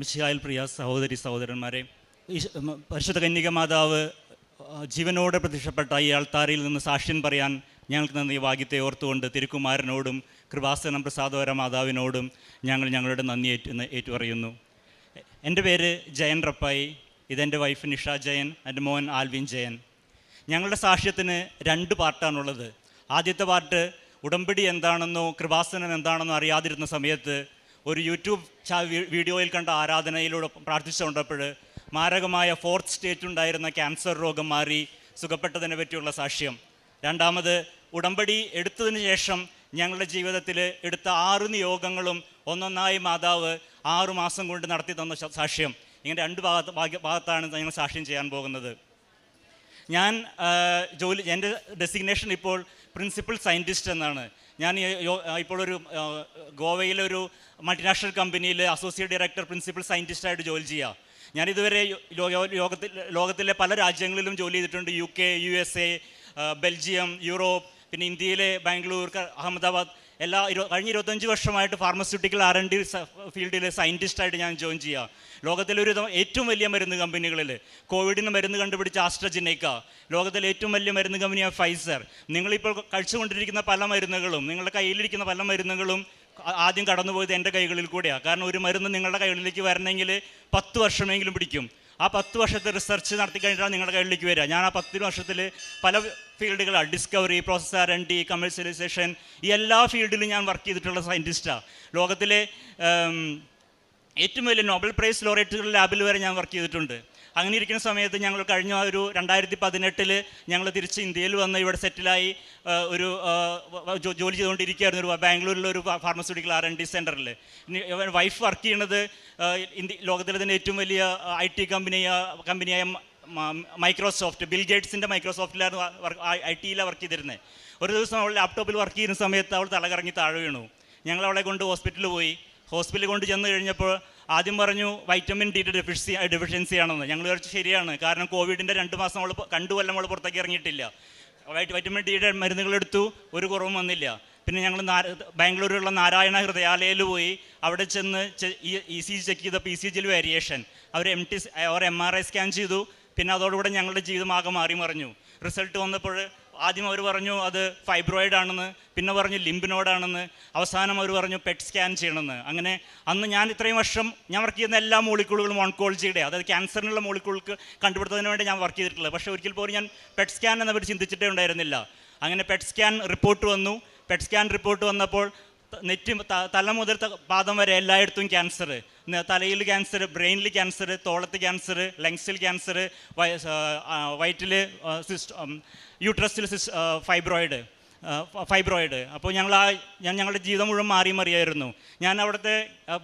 മിശിഹായിൽ പ്രിയ സഹോദരി സഹോദരന്മാരെ പരിശുദ്ധ കന്യക മാതാവ് ജീവനോടെ പ്രത്യക്ഷപ്പെട്ട ഈ ആൾത്താരിൽ നിന്ന് സാക്ഷ്യം പറയാൻ ഞങ്ങൾക്ക് നന്ദി ഭാഗ്യത്തെ ഓർത്തുകൊണ്ട് തിരുക്കുമാരനോടും കൃപാസനം പ്രസാദോര മാതാവിനോടും ഞങ്ങൾ ഞങ്ങളുടെ നന്ദി ഏറ്റു ഏറ്റുപറയുന്നു. എന്റെ പേര് ജയൻ റപ്പായി. ഇതെന്റെ വൈഫ് നിഷ ജയൻ എന്റെ മോൻ ആൽവിൻ ജയൻ. ഞങ്ങളുടെ സാക്ഷ്യത്തിന് രണ്ട് പാർട്ടാണുള്ളത്. ആദ്യത്തെ പാർട്ട് ഉടമ്പടി എന്താണെന്നോ കൃപാസനം എന്താണെന്നോ അറിയാതിരുന്ന സമയത്ത് ഒരു യൂട്യൂബ് വീഡിയോയിൽ കണ്ട ആരാധനയിലൂടെ പ്രാർത്ഥിച്ചുകൊണ്ടപ്പോൾ മാരകമായ ഫോർത്ത് സ്റ്റേറ്റ് ഉണ്ടായിരുന്ന ക്യാൻസർ രോഗം മാറി സുഖപ്പെട്ടതിനെ പറ്റിയുള്ള സാക്ഷ്യം. രണ്ടാമത് ഉടമ്പടി എടുത്തതിന് ശേഷം ഞങ്ങളുടെ ജീവിതത്തിൽ എടുത്ത ആറ് നിയോഗങ്ങളും ഒന്നൊന്നായി മാതാവ് ആറു മാസം കൊണ്ട് നടത്തി തന്ന സാക്ഷ്യം. ഇങ്ങനെ രണ്ട് ഭാഗത്ത് ഭാഗത്താണ് ഞങ്ങൾ സാക്ഷ്യം ചെയ്യാൻ പോകുന്നത്. ഞാൻ ജോലി എന്റെ ഡെസിഗ്നേഷൻ ഇപ്പോൾ പ്രിൻസിപ്പൽ സയന്റിസ്റ്റ് എന്നാണ്. ഞാൻ ഇപ്പോൾ ഒരു മൾട്ടിനാഷണൽ കമ്പനിയിൽ അസോസിയേറ്റ് ഡയറക്ടർ പ്രിൻസിപ്പൽ സയന്റിസ്റ്റായിട്ട് ജോലി ചെയ്യുക ഞാൻ ഇതുവരെ ലോകത്തിൽ ലോകത്തിലെ പല രാജ്യങ്ങളിലും ജോലി ചെയ്തിട്ടുണ്ട്. U K U S A Belgium Europe പിന്നെ ഇന്ത്യയിലെ ബാംഗ്ലൂർ അഹമ്മദാബാദ് എല്ലാ ഇരു കഴിഞ്ഞ ഇരുപത്തഞ്ച് വർഷമായിട്ട് ഫാർമസ്യൂട്ടിക്കൽ ആർ എൻ ഡി ഫീൽഡിൽ സയന്റിസ്റ്റായിട്ട് ഞാൻ ജോയിൻ ചെയ്യുക ലോകത്തിലെ ഒരു ഏറ്റവും വലിയ മരുന്ന് കമ്പനികളിൽ കോവിഡിന് മരുന്ന് കണ്ടുപിടിച്ച ആസ്ട്രജിനേക്ക ലോകത്തിലെ ഏറ്റവും വലിയ മരുന്ന് കമ്പനിയായ ഫൈസർ. നിങ്ങളിപ്പോൾ കഴിച്ചുകൊണ്ടിരിക്കുന്ന പല മരുന്നുകളും നിങ്ങളുടെ കയ്യിലിരിക്കുന്ന പല മരുന്നുകളും ആദ്യം കടന്നുപോയത് എന്റെ കൈകളിൽ കൂടെയാണ് കാരണം ഒരു മരുന്ന് നിങ്ങളുടെ കൈകളിലേക്ക് വരണമെങ്കിൽ പത്ത് വർഷമെങ്കിലും പിടിക്കും. ആ പത്ത് വർഷത്തെ റിസർച്ച് നടത്തി കഴിഞ്ഞിട്ടാണ് നിങ്ങളുടെ കയ്യിലേക്ക് വരിക. ഞാൻ ആ പത്ത് വർഷത്തിൽ പല ഫീൽഡുകളാണ് discovery process R and D commercialisation ഈ എല്ലാ ഫീൽഡിലും ഞാൻ വർക്ക് ചെയ്തിട്ടുള്ള സയന്റിസ്റ്റാണ് ലോകത്തിലെ ഏറ്റവും വലിയ നോബൽ പ്രൈസ് ലോറേറ്റുകൾ ലാബിൽ വരെ ഞാൻ വർക്ക് ചെയ്തിട്ടുണ്ട്. അങ്ങനെ ഇരിക്കുന്ന സമയത്ത് ഞങ്ങൾ കഴിഞ്ഞ ഒരു രണ്ടായിരത്തി പതിനെട്ടിൽ ഞങ്ങൾ തിരിച്ച് ഇന്ത്യയിൽ വന്ന് ഇവിടെ സെറ്റിലായി ഒരു ജോലി ചെയ്തുകൊണ്ടിരിക്കുകയായിരുന്നു ഒരു ബാംഗ്ലൂരിലെ ഒരു ഫാർമസ്യൂട്ടിക്കൽ ആർ എൻ ഡി സെന്ററിൽ വൈഫ് വർക്ക് ചെയ്യുന്നത് ഇന്ത്യ ലോകത്തിലെ തന്നെ ഏറ്റവും വലിയ ഐ ടി കമ്പനിയ കമ്പനിയായ മൈക്രോസോഫ്റ്റ് ബിൽ ഗേറ്റ്സിന്റെ മൈക്രോസോഫ്റ്റിലായിരുന്നു ഐ ടിയിലാണ് വർക്ക് ചെയ്തിരുന്നത് ഒരു ദിവസം അവൾ ലാപ്ടോപ്പിൽ വർക്ക് ചെയ്യുന്ന സമയത്ത് അവൾ തലകറങ്ങി താഴെ വീണു. ഞങ്ങൾ അവളെ കൊണ്ട് ഹോസ്പിറ്റലിൽ പോയി. ഹോസ്പിറ്റലിൽ കൊണ്ട് ചെന്ന് കഴിഞ്ഞപ്പോൾ ആദ്യം പറഞ്ഞു വൈറ്റമിൻ ഡിയുടെ ഡെഫിഷ്യൻസി ഡെഫിഷ്യൻസി ആണെന്ന്. ഞങ്ങൾ വിചാരിച്ചു ശരിയാണ്. കാരണം കോവിഡിന്റെ രണ്ട് മാസം അവൾ കണ്ടു കൊല്ലം അവൾ പുറത്തേക്ക് ഇറങ്ങിയിട്ടില്ല. വൈറ്റ് വൈറ്റമിൻ ഡിയുടെ മരുന്നുകൾ എടുത്തു ഒരു കുറവും വന്നില്ല. പിന്നെ ഞങ്ങൾ ബാംഗ്ലൂരിലുള്ള നാരായണ ഹൃദയാലയയിൽ പോയി. അവിടെ ചെന്ന് ഇ സി ജി ചെക്ക് ചെയ്ത ഇ സി ജിയിൽ വേരിയേഷൻ അവർ എം ടി അവർ എം ആർ ഐ സ്കാൻ ചെയ്തു. പിന്നെ അതോടുകൂടെ ഞങ്ങളുടെ ജീവിതം ആകെ മാറി മറിഞ്ഞു. റിസൾട്ട് വന്നപ്പോൾ ആദ്യം അവർ പറഞ്ഞു അത് ഫൈബ്രോയിഡ് ആണെന്ന് പിന്നെ പറഞ്ഞു ലിംബിനോഡാണെന്ന് അവസാനം അവർ പറഞ്ഞു പെറ്റ് സ്കാൻ ചെയ്യണമെന്ന്. അങ്ങനെ അന്ന് ഞാൻ ഇത്രയും വർഷം ഞാൻ വർക്ക് ചെയ്യുന്ന എല്ലാ മോളിക്കൂളുകളും ഓൺകോളജിയുടെ അതായത് ക്യാൻസറിനുള്ള മോളിക്കൂൾക്ക് കണ്ടുപിടുത്തതിന് വേണ്ടി ഞാൻ വർക്ക് ചെയ്തിട്ടുള്ളത്. പക്ഷേ ഒരിക്കൽ പോലും ഞാൻ പെറ്റ് സ്കാൻ എന്നവർ ചിന്തിച്ചിട്ടേ ഉണ്ടായിരുന്നില്ല. അങ്ങനെ പെറ്റ് സ്കാൻ റിപ്പോർട്ട് വന്നു. പെറ്റ് സ്കാൻ റിപ്പോർട്ട് വന്നപ്പോൾ നെറ്റി തല മുതൽ പാദം വരെ എല്ലായിടത്തും ക്യാൻസർ തലയിൽ ക്യാൻസർ ബ്രെയിനിൽ ക്യാൻസർ തോളത്ത് ക്യാൻസർ ലങ്സിൽ ക്യാൻസർ വയറ്റിൽ യൂട്രസിൽ ഫൈബ്രോയിഡ് ഫൈബ്രോയിഡ് അപ്പോൾ ഞങ്ങൾ ആ ഞാൻ ഞങ്ങളുടെ ജീവിതം മുഴുവൻ മാറി മറിയായിരുന്നു. ഞാൻ അവിടുത്തെ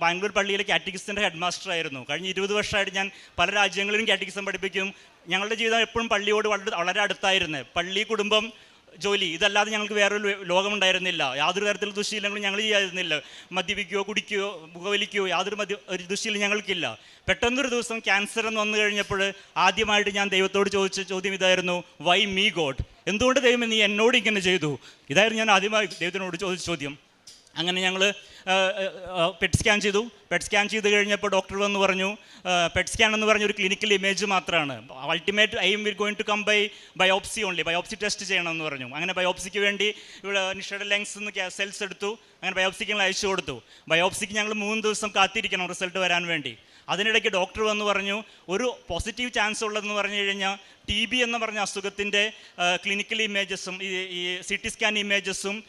ബാംഗ്ലൂർ പള്ളിയിലെ കാറ്റഗിസത്തിന്റെ ഹെഡ് മാസ്റ്റർ ആയിരുന്നു. കഴിഞ്ഞ ഇരുപത് വർഷമായിട്ട് ഞാൻ പല രാജ്യങ്ങളിലും കാറ്റഗിസം പഠിപ്പിക്കും. ഞങ്ങളുടെ ജീവിതം എപ്പോഴും പള്ളിയോട് വളരെ വളരെ അടുത്തായിരുന്നു. പള്ളി കുടുംബം ജോലി. ഇതല്ലാതെ ഞങ്ങൾക്ക് വേറൊരു ലോകമുണ്ടായിരുന്നില്ല. യാതൊരു തരത്തിലുള്ള ദുശീലങ്ങളും ഞങ്ങൾ ചെയ്യാതിരുന്നില്ല. മദ്യപിക്കുകയോ കുടിക്കുകയോ പുകവലിക്കുകയോ യാതൊരു മദ്യ ഒരു ദുശീലം ഞങ്ങൾക്കില്ല. പെട്ടെന്നൊരു ദിവസം ക്യാൻസർ എന്ന് വന്നു കഴിഞ്ഞപ്പോൾ ആദ്യമായിട്ട് ഞാൻ ദൈവത്തോട് ചോദിച്ച ചോദ്യം ഇതായിരുന്നു വൈ മീ ഗോഡ് എന്തുകൊണ്ട് ദൈവം നീ എന്നോട് ഇങ്ങനെ ചെയ്തു? ഇതായിരുന്നു ഞാൻ ആദ്യമായി ദൈവത്തിനോട് ചോദിച്ച ചോദ്യം. അങ്ങനെ ഞങ്ങൾ പെറ്റ് സ്കാൻ ചെയ്തു. പെറ്റ് സ്കാൻ ചെയ്ത് കഴിഞ്ഞപ്പോൾ ഡോക്ടർ വന്ന് പറഞ്ഞു പെറ്റ് സ്കാൻ എന്ന് പറഞ്ഞ ഒരു ക്ലിനിക്കൽ ഇമേജ് മാത്രമാണ് ultimate I'm will going to come by biopsy only biopsy test ചെയ്യണമെന്ന് പറഞ്ഞു. അങ്ങനെ ബയോപ്സിക്ക് വേണ്ടി ഇവിടെ നിഷയുടെ ലെങ്സ് നിന്ന് സെൽസ് എടുത്തു. അങ്ങനെ ബയോപ്സിക്ക് ഞങ്ങൾ അയച്ചു കൊടുത്തു. ബയോപ്സിക്ക് ഞങ്ങൾ മൂന്ന് ദിവസം കാത്തിരിക്കണം റിസൾട്ട് വരാൻ വേണ്ടി. അതിനിടയ്ക്ക് ഡോക്ടർ വന്ന് പറഞ്ഞു ഒരു പോസിറ്റീവ് ചാൻസ് ഉള്ളതെന്ന് പറഞ്ഞു കഴിഞ്ഞാൽ ടി ബി എന്ന് പറഞ്ഞ അസുഖത്തിന്റെ ക്ലിനിക്കൽ ഇമേജസും ഈ സി ടി സ്കാൻ ഇമേജസും